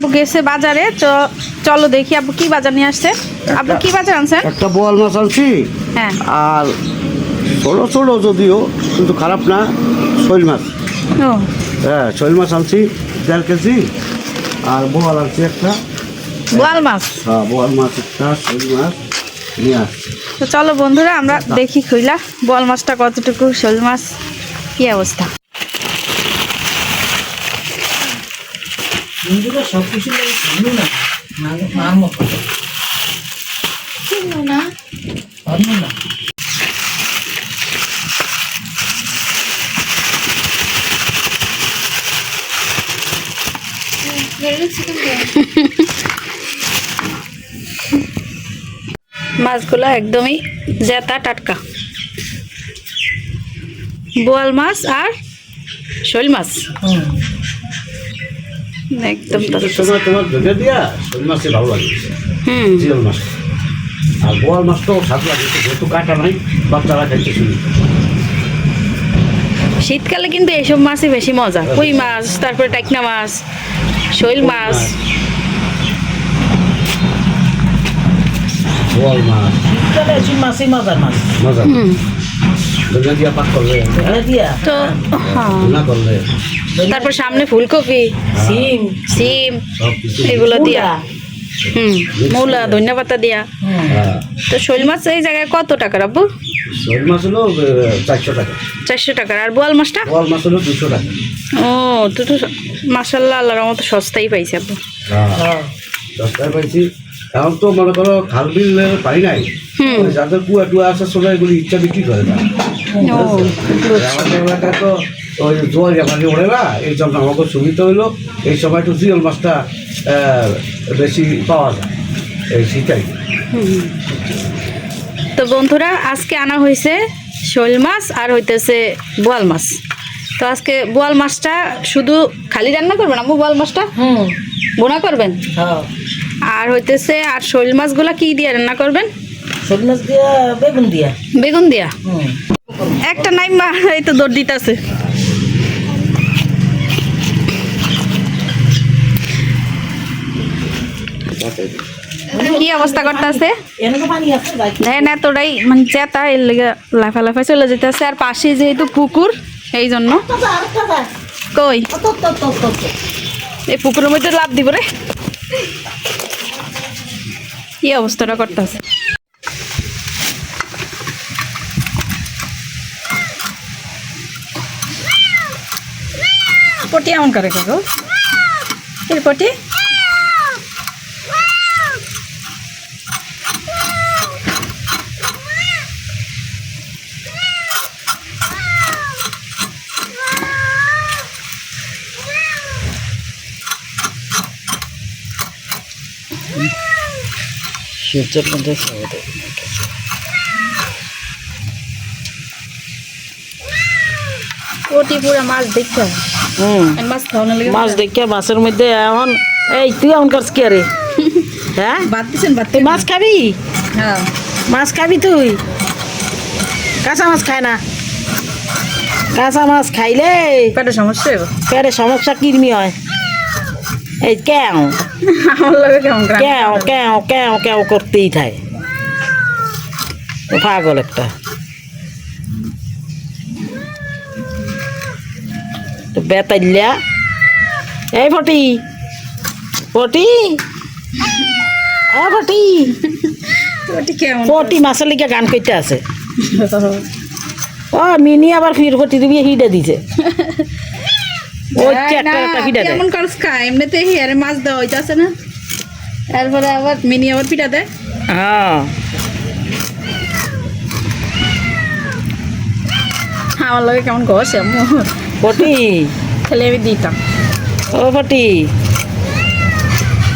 আপু গেছে বাজারে তো চলো দেখি আপু কি বাজার নিয়ে আসছে। আপু কি বাজার আনছেন? একটা বোয়াল মাছ আনছি। হ্যাঁ। আর ছোটো ছোটো যদিও কিন্তু খারাপ না শৈল মাছ। ও। হ্যাঁ শৈল মাছ আনছি দেড় কেজি। আর বোয়াল আনছি একটা। বোয়াল মাছ? হ্যাঁ বোয়াল মাছ একটা শৈল মাছ নিয়ে আসছি। তো চলো বন্ধুরা আমরা দেখি খুইলা বোয়াল মাছটা কতটুকু শোল মাছ কি অবস্থা? হিন্দুরা সব কিছু লাগে না। মার- না। মাছগুলো একদমই জেতা টাটকা। বোয়াল মাছ আর শোল মাছ। একদম। সময় তোমার ভেজে দিয়া শৈল মাছে ভালো লাগে। হুম। জিওল মাছ। আর বোয়াল মাছটাও স্বাদ লাগে যেহেতু কাটা নাই বাচ্চারা খাইতে শুনি। শীতকালে কিন্তু এইসব মাছই বেশি মজা। কই মাছ তারপরে টাকনা মাছ শৈল মাছ। বোয়াল মাছ। শীতকালে এসব মাছই মজার মাছ। মজা তো হ্যাঁ। তারপর সামনে ফুলকপি সিম সিম এগুলো দিয়া। মূলা। হুম মূলা ধনিয়া পাতা দিয়া। হ্যাঁ। তো শৈল মাছ এই জায়গায় কত শৈল মাছ হলো চারশো টাকা। চারশো আর বোয়াল মাছটা? বোয়াল মাছ হলো দুশো টাকা। ও তো তো মাসাল্লাহ আল্লাহর মতো সস্তাই পাইছে আব্বু। হ্যাঁ। হ্যাঁ। পাইছি। এখন তো মনে করো খাল বিল পাই নাই। হুম। যাদের কুয়া টুয়া আছে সবাই এগুলি ইচ্ছা বিক্রি করে না। তো ওই জোয়ার জামানি ওড়ে না এই জন্য আমাকে সুবিধা হইল এই সময় একটু জিওল মাছটা বেশি পাওয়া যায়। এই শীতাই তো বন্ধুরা আজকে আনা হয়েছে শোল মাছ আর হইতেছে বোয়াল মাছ। তো আজকে বোয়াল মাছটা শুধু খালি রান্না করবেন আম্মু বোয়াল মাছটা? হুম। বোনা করবেন? হ্যাঁ। আর হইতেছে আর শোল মাছগুলা কি দিয়ে রান্না করবেন? শোল মাছ দিয়া বেগুন দিয়া। বেগুন দিয়া? একটা নাইমা, এই তো দৌড় দিতেছে। কি অবস্থা করতেছে? দেখেন এতটাই মানে চেতা, এর লেগে লাফা লাফা চলে যেতেছে। আর পাশে যেহেতু পুকুর, এই জন্য। কই? এই পুকুরের মধ্যে লাভ দিব রে। কি অবস্থাটা করতেছে? পটি এমন করে কাকু এর পটি। সূর্যের মধ্যে পুরা মাছ দেখতে হবে। মাছ খাওয়ানোর লেগে মাছ দেখে মাছের মধ্যে এখন এই তুই এমন করছ কে রে হ্যাঁ? তুই মাছ খাবি? হ্যাঁ। মাছ খাবি তুই? কাঁচা মাছ খায় না। কাঁচা মাছ খাইলে পেটের সমস্যা হবে পেটে সমস্যা কিরমি হয়। এই করে কেও কেও কেও কেও করতেই থাকে। পাগল একটা। তো বেতাইলা এই ফটি ফটি। ফটি। ফটি মাছের গান করতে আছে। ও মিনি আবার ফির ফটি দিবি হিডে দিছে। কেমন করস খা এমনিতে হিয়ারে মাছ দেওয়া হইতাছে না। তারপরে আবার মিনি আবার পিঠা দেয়। হ্যাঁ। আমার লাগে কেমন ঘষে ফটি খালি আমি দিতাম। ও ফটি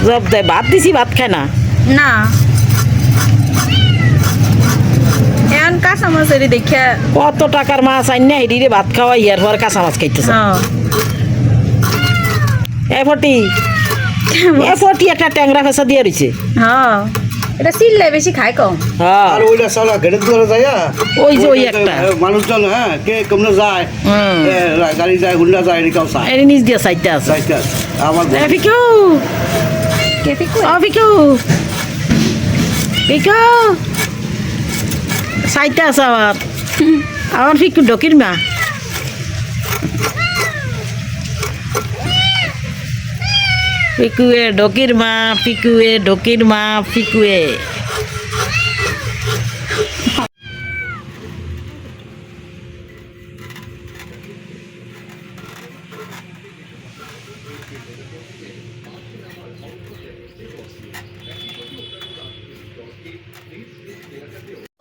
জব দেয় ভাত দিছি ভাত খায় না। না। এখন কাঁচা মাছ দেখে। কত টাকার মাছ আইন না হেডিরে ভাত খাওয়া ইয়ার পর কাঁচা মাছ খাইতেছে এ ফটি এ ফটি একটা ট্যাংরা ফেসা দিয়ে রয়েছে হ্যাঁ এটা সিললে বেশি খায় কম। হ্যাঁ। আর ওইটা সালা ঘেটে ধরে যায় ওই যে ওই একটা। মানুষজন হ্যাঁ কে কেমনে যায় গাড়ি যায় হুন্ডা যায় এদিকেও চায়। এর নিচ দিয়ে সাইতে আছে। যাইতে আছে। আমার এ ফিকেও কে পিকু ও পিকু পিকু চাইতে আছে আবার। আমার পিকু ডকির মা। পিকুয়ে, ডকির মা, পিকুয়ে, ডকির মা, পিকুয়ে।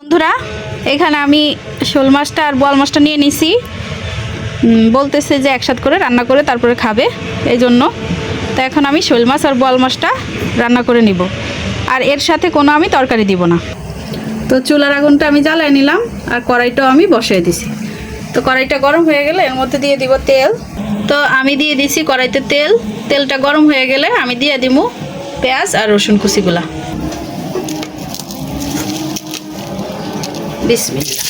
বন্ধুরা, এখানে আমি শোল মাছটা আর বোয়াল মাছটা নিয়ে নিছি। বলতেছে যে একসাথে করে রান্না করে তারপরে খাবে এই জন্য তো এখন আমি শোল মাছ আর বোয়াল মাছটা রান্না করে নিব। আর এর সাথে কোনো আমি তরকারি দিব না। তো চুলার আগুনটা আমি জ্বালায় নিলাম আর কড়াইটাও আমি বসিয়ে দিছি। তো কড়াইটা গরম হয়ে গেলে এর মধ্যে দিয়ে দিব তেল। তো আমি দিয়ে দিছি কড়াইতে তেল। তেলটা গরম হয়ে গেলে আমি দিয়ে দিব পেঁয়াজ আর রসুন কুচিগুলা। বিসমিল্লা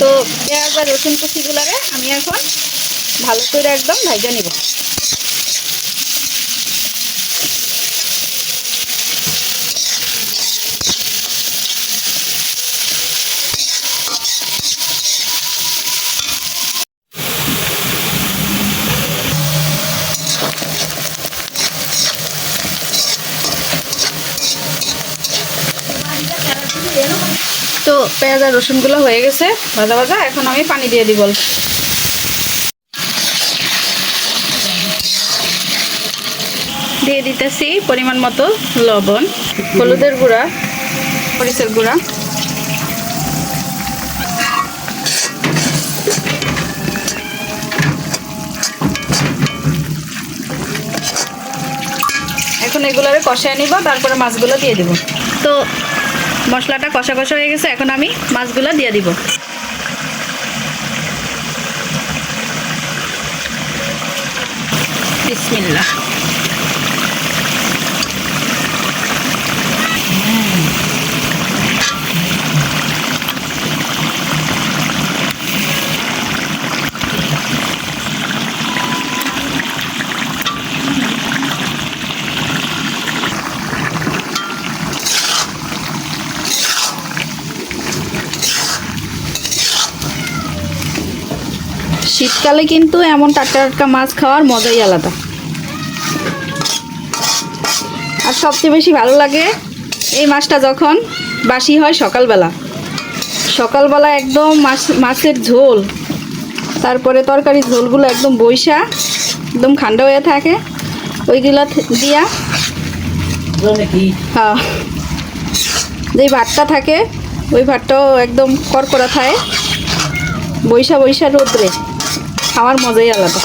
তো পেঁয়াজ আর রসুন কুচিগুলারে আমি এখন ভালো করে একদম ভাজা নিব তো পেঁয়াজ আর রসুনগুলো হয়ে গেছে, ভাজা ভাজা, এখন আমি পানি দিয়ে দিব। দিয়ে দিতেছি পরিমাণ মতো লবণ, হলুদের গুঁড়া, মরিচের গুঁড়া। এখন এগুলোরে কষায় নিব, তারপরে মাছগুলো দিয়ে দিব। তো মশলাটা কষা কষা হয়ে গেছে এখন আমি মাছগুলো দিয়ে দিব। বিসমিল্লাহ। শীতকালে কিন্তু এমন টাটকা টাটকা মাছ খাওয়ার মজাই আলাদা। আর সবচেয়ে বেশি ভালো লাগে এই মাছটা যখন বাসি হয় সকালবেলা। সকালবেলা একদম মাছ, মাছের ঝোল, তারপরে তরকারির ঝোলগুলো একদম বৈশা, একদম ঠান্ডা হয়ে থাকে। ওইগুলো দিয়া হ্যাঁ যেই ভাতটা থাকে, ওই ভাতটাও একদম কড়কড়া থাকে, বৈশা বৈশা রোদ্রে। খাওয়ার মজাই আলাদা।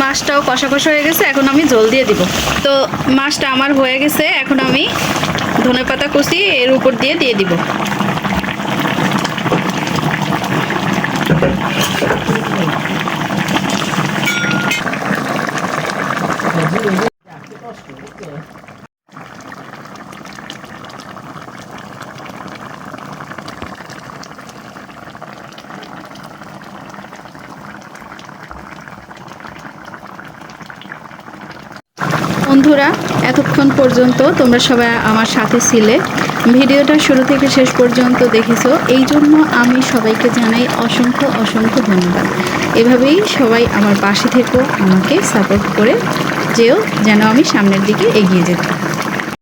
মাছটাও কষা কষা হয়ে গেছে, এখন আমি জল দিয়ে দিব। তো মাছটা আমার হয়ে গেছে, এখন আমি ধনে পাতা কুচি এর উপর দিয়ে দিয়ে দিব। বন্ধুরা, এতক্ষণ পর্যন্ত তোমরা সবাই আমার সাথে ছিলে। ভিডিওটা শুরু থেকে শেষ পর্যন্ত দেখেছ। এই জন্য আমি সবাইকে জানাই অসংখ্য অসংখ্য ধন্যবাদ। এভাবেই সবাই আমার পাশে থেকেও আমাকে সাপোর্ট করে যেও, যেন আমি সামনের দিকে এগিয়ে যেতে।